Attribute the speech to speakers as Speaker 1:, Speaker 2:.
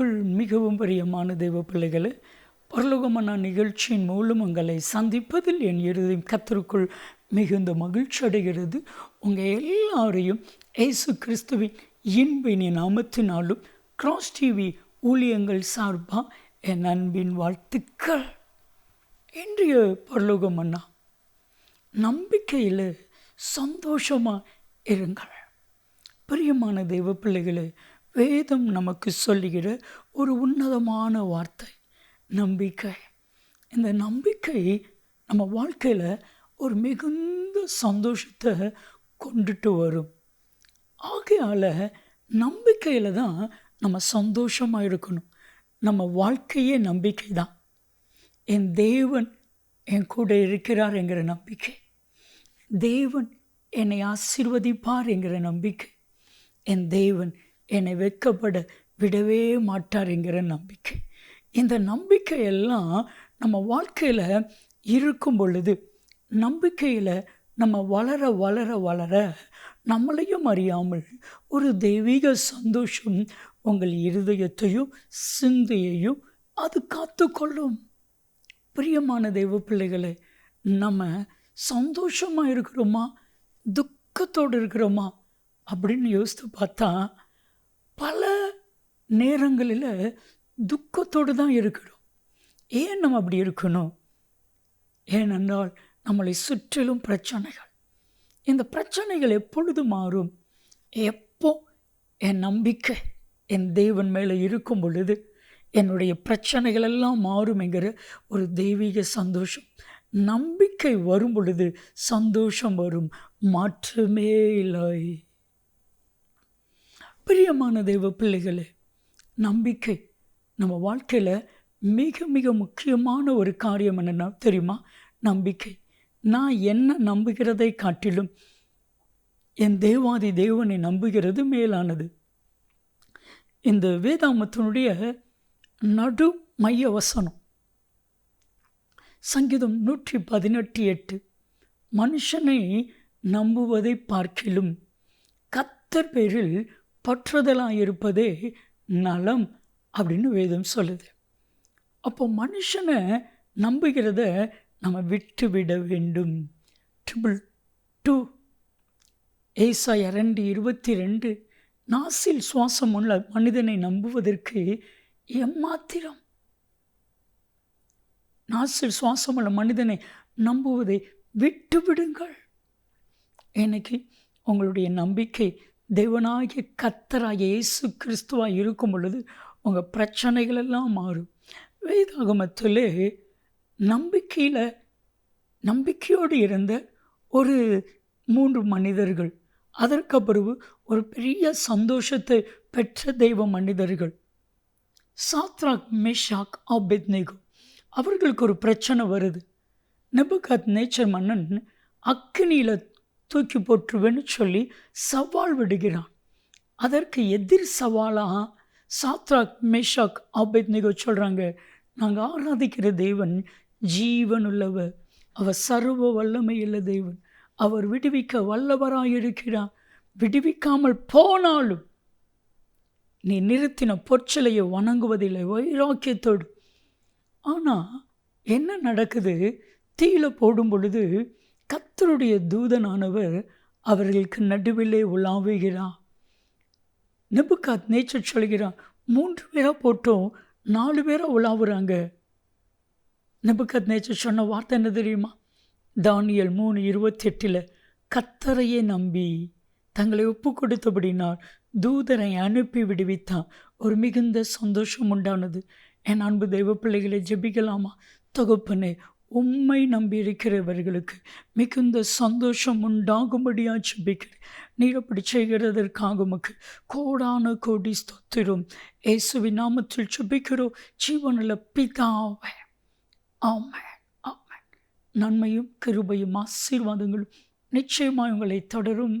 Speaker 1: கிறிஸ்துவுக்குள் மிகவும் பிரியமான தெய்வ பிள்ளைகளே பரலோகமான நிகழ்ச்சியின் மூலம் உங்களை சந்திப்பதில் என் இறுதி கத்தருக்குள் மிகுந்த மகிழ்ச்சி அடைகிறது. உங்கள் எல்லாரையும் ஏசு கிறிஸ்துவின் இன்பினின் நாமத்தினாலும் கிராஸ் டிவி ஊழியங்கள் சார்பாக என் அன்பின் வாழ்த்துக்கள். இன்றைய பரலோகம் அண்ணா நம்பிக்கையில் சந்தோஷமாக இருங்கள். பிரியமான தெய்வ பிள்ளைகளை வேதம் நமக்கு சொல்லுகிற ஒரு உன்னதமான வார்த்தை நம்பிக்கை. இந்த நம்பிக்கை நம்ம வாழ்க்கையில் ஒரு மிகுந்த சந்தோஷத்தை கொண்டுட்டு வரும். ஆகையால் நம்பிக்கையில் தான் நம்ம சந்தோஷமாக இருக்கணும். நம்ம வாழ்க்கையே நம்பிக்கை தான். என் தேவன் என் கூட இருக்கிறார் என்கிற நம்பிக்கை. தேவன் என்னை ஆசிர்வதிப்பார் என்கிற நம்பிக்கை. என் தேவன் என்னை வெட்கப்பட விடவே மாட்டார் என்கிற நம்பிக்கை. இந்த நம்பிக்கையெல்லாம் நம்ம வாழ்க்கையில் இருக்கும் பொழுது நம்பிக்கையில் நம்ம வளர வளர வளர நம்மளையும் அறியாமல் ஒரு தெய்வீக சந்தோஷம் உங்கள் இருதயத்தையும் சிந்தையையும் அது காத்துக்கொள்ளும். பிரியமான தெய்வ பிள்ளைகளை நம்ம சந்தோஷமாக இருக்கிறோமா? துக்கத்தோடு இருக்கிறோமா? அப்படின்னு யோசித்து பார்த்தா பல நேரங்களில் துக்கத்தோடு தான் இருக்கிறோம். ஏன் நம்ம அப்படி இருக்கணும்? ஏனென்றால் நம்மளை சுற்றிலும் பிரச்சனைகள். இந்த பிரச்சனைகள் எப்பொழுது மாறும்? எப்போ என் நம்பிக்கை என் தேவன் மேலே இருக்கும் பொழுது என்னுடைய பிரச்சனைகள் எல்லாம் மாறும் என்கிற ஒரு தெய்வீக சந்தோஷம். நம்பிக்கை வரும் பொழுது சந்தோஷம் வரும். மாற்றமே இல்லை. பிரியமான தெய்வ பிள்ளைகளே நம்பிக்கை நம்ம வாழ்க்கையில் மிக மிக முக்கியமான ஒரு காரியம் என்னென்னா தெரியுமா? நம்பிக்கை. நான் என்ன நம்புகிறதை காட்டிலும் என் தேவாதி தேவனை நம்புகிறது மேலானது. இந்த வேதாமத்தினுடைய நடு மைய வசனம். சங்கீதம் நூற்றி பதினெட்டு எட்டு மனுஷனை நம்புவதை பார்க்கிலும் கத்தர் பேரில் பற்றுதலாக இருப்பதே நலம் அப்படின்னு வேதம் சொல்லுது. அப்போ மனுஷனை நம்புகிறத நம்ம விட்டு விட வேண்டும். ட்ரிபிள் டூ ஏசா இரண்டு இருபத்தி ரெண்டு. நாசில் சுவாசம் உள்ள மனிதனை நம்புவதற்கு எம்மாத்திரம்? நாசில் சுவாசம் உள்ள மனிதனை நம்புவதை விட்டு விடுங்கள் எனக்கு உங்களுடைய நம்பிக்கை தேவனாகிய கத்தராகிய இயேசு கிறிஸ்துவாக இருக்கும் பொழுது உங்கள் பிரச்சனைகள் எல்லாம் மாறும். வேதாகமத்திலே நம்பிக்கையில் நம்பிக்கையோடு இருந்த ஒரு மூன்று மனிதர்கள் அதற்கு பிறகு ஒரு பெரிய சந்தோஷத்தை பெற்ற தெய்வ மனிதர்கள் சாத்ராக் மேஷாக் ஆபெத்னேகோ. அவர்களுக்கு ஒரு பிரச்சனை வருது. நெபுகாத் நேச்சர் மன்னன் அக்கினியில் தூக்கி போட்டுருவேன்னு சொல்லி சவால் விடுகிறான். அதற்கு எதிர் சவாலாக சாத்ராக் மேஷாக் ஆபெத்னேகோ சொல்கிறாங்க நாங்கள் ஆராதிக்கிற தேவன் ஜீவன் உள்ளவர். அவர் சர்வ வல்லமையுள்ள தேவன். அவர் விடுவிக்க வல்லவராக இருக்கிறார். விடுவிக்காமல் போனாலும் நீ நிறுத்தின பொற்சிலையை வணங்குவதில்லை வைராக்கியத்தோடு. ஆனால் என்ன நடக்குது? தீயில போடும் பொழுது கர்த்தருடைய தூதனானவர் அவர்களுக்கு நடுவிலே உலாவுகிறார். நெபுக்காத் நேச்சர் சொல்கிறான் மூன்று பேராக போட்டோம் நாலு பேராக உலாவுறாங்க. நெபுக்காத் நேச்சர் சொன்ன வார்த்தை என்ன தெரியுமா? தானியல் மூணு இருபத்தெட்டில் கத்தரையே நம்பி. தங்களை ஒப்பு கொடுத்தபடினால் தூதரை அனுப்பி விடுவித்தான். ஒரு மிகுந்த சந்தோஷம் உண்டானது. என் அன்பு தெய்வ பிள்ளைகளை ஜெபிக்கலாமா? தொகுப்பனே உம்மை நம்பி இருக்கிறவர்களுக்கு மிகுந்த சந்தோஷம் உண்டாகும்படியாக ஜெபிக்கிறேன். நீர் அப்படி செய்கிறதற்காக உமக்கு கோடான கோடி ஸ்தோத்திரம். இயேசுவின் நாமத்தில் சுபிக்கிறோம் ஜீவனில் பிதாவே. ஆமை ஆமை நன்மையும் கிருபையும் ஆசீர்வாதங்களும் நிச்சயமாக உங்களை தொடரும்.